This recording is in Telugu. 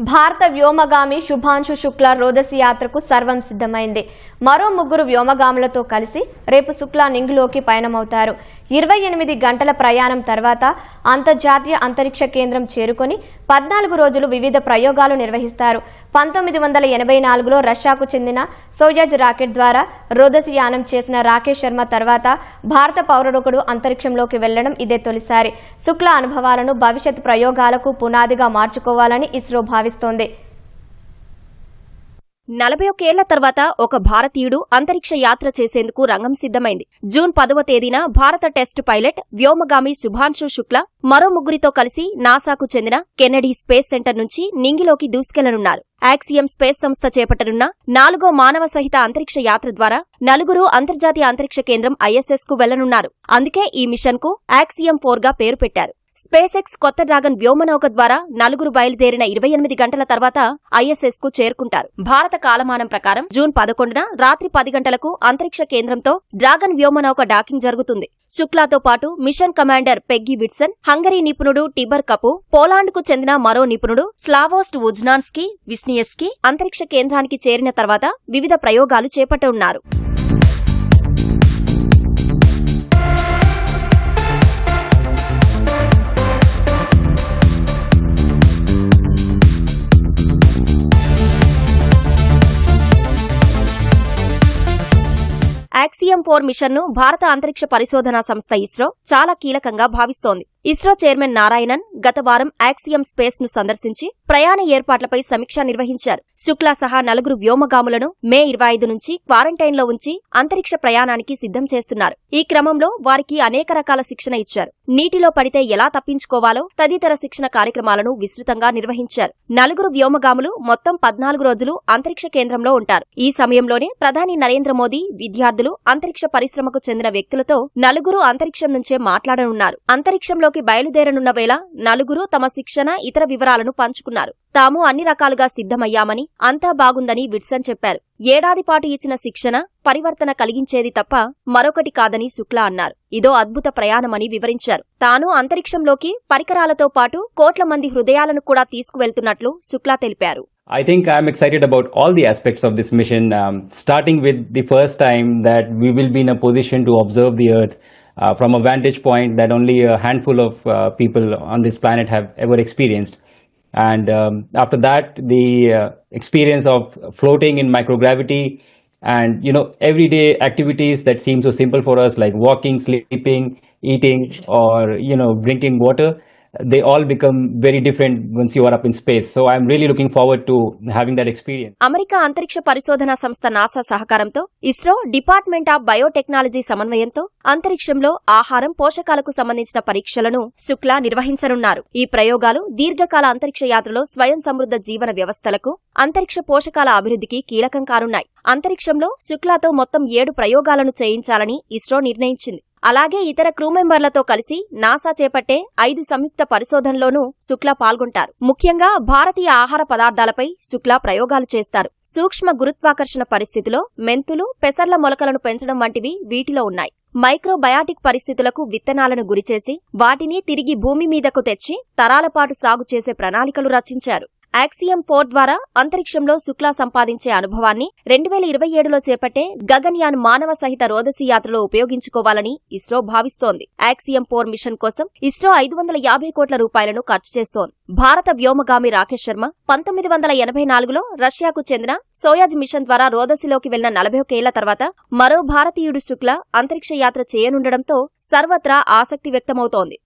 భారత వ్యోమగామి శుభాంశు శుక్ల రోదసి యాత్రకు సర్వం సిద్ధమైంది. మరో ముగ్గురు వ్యోమగాములతో కలిసి రేపు శుక్ల నింగులోకి పయనమవుతారు. ఇరవై ఎనిమిది గంటల ప్రయాణం తర్వాత అంతర్జాతీయ అంతరిక్ష కేంద్రం చేరుకొని పద్నాలుగు రోజులు వివిధ ప్రయోగాలు నిర్వహిస్తారు. పంతొమ్మిది వందల ఎనభై నాలుగులో రష్యాకు చెందిన సోయజ్ రాకెట్ ద్వారా రోదసి యానం చేసిన రాకేష్ శర్మ తర్వాత భారత పౌరుడొకడు అంతరిక్షంలోకి వెళ్ళడం ఇదే తొలిసారి. శుక్ల అనుభవాలను భవిష్యత్ ప్రయోగాలకు పునాదిగా మార్చుకోవాలని ఇస్రో భావిస్తోంది. నలభై ఒకేళ్ళ తర్వాత ఒక భారతీయుడు అంతరిక్ష యాత్ర చేసేందుకు రంగం సిద్ధమైంది. జూన్ పదవ తేదీన భారత టెస్ట్ పైలట్ వ్యోమగామి శుభాంశు శుక్ల మరో ముగ్గురితో కలిసి నాసాకు చెందిన కెనడీ స్పేస్ సెంటర్ నుంచి నింగిలోకి దూసుకెళ్ళనున్నారు. యాక్సియం స్పేస్ సంస్థ చేపట్టనున్న నాలుగో మానవ సహిత అంతరిక్ష యాత్ర ద్వారా నలుగురు అంతర్జాతీయ అంతరిక్ష కేంద్రం ఐఎస్ఎస్కు వెళ్ళనున్నారు. అందుకే ఈ మిషన్కు యాక్సియం ఫోర్గా పేరు పెట్టారు. స్పేస్ ఎక్స్ కొత్త డ్రాగన్ వ్యోమనౌక ద్వారా నలుగురు బయలుదేరిన ఇరవై ఎనిమిది గంటల తర్వాత ఐఎస్ఎస్కు చేరుకుంటారు. భారత కాలమానం ప్రకారం జూన్ పదకొండున రాత్రి పది గంటలకు అంతరిక్ష కేంద్రంతో డ్రాగన్ వ్యోమనౌక డాకింగ్ జరుగుతుంది. శుక్లాతో పాటు mission commander Peggy Whitson Hungary నిపుణుడు టిబర్ కపు పోలాండ్కు చెందిన మరో నిపుణుడు స్లావోస్ట్ ఉజ్నాన్స్కీ విస్నియస్కీ అంతరిక్ష కేంద్రానికి చేరిన తర్వాత వివిధ ప్రయోగాలు చేపట్టనున్నారు. యాక్సియం ఫోర్ మిషన్ను భారత అంతరిక్ష పరిశోధనా సంస్థ ఇస్రో చాలా కీలకంగా భావిస్తోంది. ఇస్రో చైర్మన్ నారాయణన్ గత వారం యాక్సియం స్పేస్ను సందర్శించి ప్రయాణ ఏర్పాట్లపై సమీక్ష నిర్వహించారు. శుక్లా సహా నలుగురు వ్యోమగాములను మే ఇరవై ఐదు నుంచి క్వారంటైన్లో ఉంచి అంతరిక్ష ప్రయాణానికి సిద్ధం చేస్తున్నారు. ఈ క్రమంలో వారికి అనేక రకాల శిక్షణ ఇచ్చారు. నీటిలో పడితే ఎలా తప్పించుకోవాలో తదితర శిక్షణ కార్యక్రమాలను విస్తృతంగా నిర్వహించారు. నలుగురు వ్యోమగాములు మొత్తం పద్నాలుగు రోజులు అంతరిక్ష కేంద్రంలో ఉంటారు. ఈ సమయంలోనే ప్రధాని నరేంద్ర మోదీ విద్యార్థులు అంతరిక్ష పరిశ్రమకు చెందిన వ్యక్తులతో నలుగురు అంతరిక్షం నుంచే మాట్లాడనున్నారు. అంతరిక్షంలో అంతరిక్షంలోకి బయలుదేరనున్న వేళ నలుగురు తమ శిక్షణ ఇతర వివరాలను పంచుకున్నారు. తాము అన్ని రకాలుగా సిద్ధమయ్యామని అంతా బాగుందని విట్సన్ చెప్పారు. ఏడాది పాటు ఇచ్చిన శిక్షణ పరివర్తన కలిగించేది తప్ప మరొకటి కాదని శుక్లా అన్నారు. ఇదో అద్భుత ప్రయాణమని వివరించారు. తాను అంతరిక్షంలోకి పరికరాలతో పాటు కోట్ల మంది హృదయాలను కూడా తీసుకువెళ్తున్నట్లు శుక్లా తెలిపారు. I think I'm excited about all the aspects of this mission, um, starting with the first time that we will be in a position to observe the Earth uh, from a vantage point that only a handful of uh, people on this planet have ever experienced. And um, after that, the uh, experience of floating in microgravity and you know everyday activities that seem so simple for us, like walking, sleeping, eating, or you know drinking water they all become very different once you are up in space. So I'm really looking forward to having that experience. America అంతరిక్ష పరిశోధన సంస్థ నాసా సహకారంతో ఇస్రో డిపార్ట్మెంట్ ఆఫ్ బయోటెక్నాలజీ సమన్వయంతో అంతరిక్షంలో ఆహారం పోషకాలకు సంబంధించిన పరీక్షలను శుక్లా నిర్వహించనున్నారు ఈ ప్రయోగాలు దీర్ఘకాల అంతరిక్ష యాత్రలో స్వయం సమృద్ధ జీవన వ్యవస్థలకు అంతరిక్ష పోషకాల అభివృద్ధికి కీలకం కానున్నాయి అంతరిక్షంలో శుక్లాతో మొత్తం ఏడు ప్రయోగాలను చేయించాలని ఇస్రో నిర్ణయించింది అలాగే ఇతర క్రూ మెంబర్లతో కలిసి నాసా చేపట్టే ఐదు సంయుక్త పరిశోధనలోనూ శుక్లా పాల్గొంటారు. ముఖ్యంగా భారతీయ ఆహార పదార్థాలపై శుక్లా ప్రయోగాలు చేస్తారు. సూక్ష్మ గురుత్వాకర్షణ పరిస్థితిలో మెంతులు పెసర్ల మొలకలను పెంచడం వంటివి వీటిలో ఉన్నాయి. మైక్రోబయాటిక్ పరిస్థితులకు విత్తనాలను గురిచేసి వాటిని తిరిగి భూమి మీదకు తెచ్చి తరాలపాటు సాగు చేసే ప్రణాళికలు రచించారు. యాక్సియం ఫోర్ ద్వారా అంతరిక్షంలో శుక్లా సంపాదించే అనుభవాన్ని రెండు వేల ఇరవై ఏడులో చేపట్టే గగన్యాన్ మానవ సహిత రోదసి యాత్రలో ఉపయోగించుకోవాలని ఇస్రో భావిస్తోంది. యాక్సియం ఫోర్ మిషన్ కోసం ఇస్రో ఐదు వందల యాభై కోట్ల రూపాయలను ఖర్చు చేస్తోంది. భారత వ్యోమగామి రాకేష్ శర్మ పంతొమ్మిది వందల ఎనభై నాలుగులో రష్యాకు చెందిన సోయాజ్ మిషన్ ద్వారా రోదసిలోకి వెళ్ళిన నలభై ఒకేళ్ళ తర్వాత మరో భారతీయుడు శుక్లా అంతరిక్ష యాత్ర చేయనుండటంతో సర్వత్రా ఆసక్తి వ్యక్తమవుతోంది.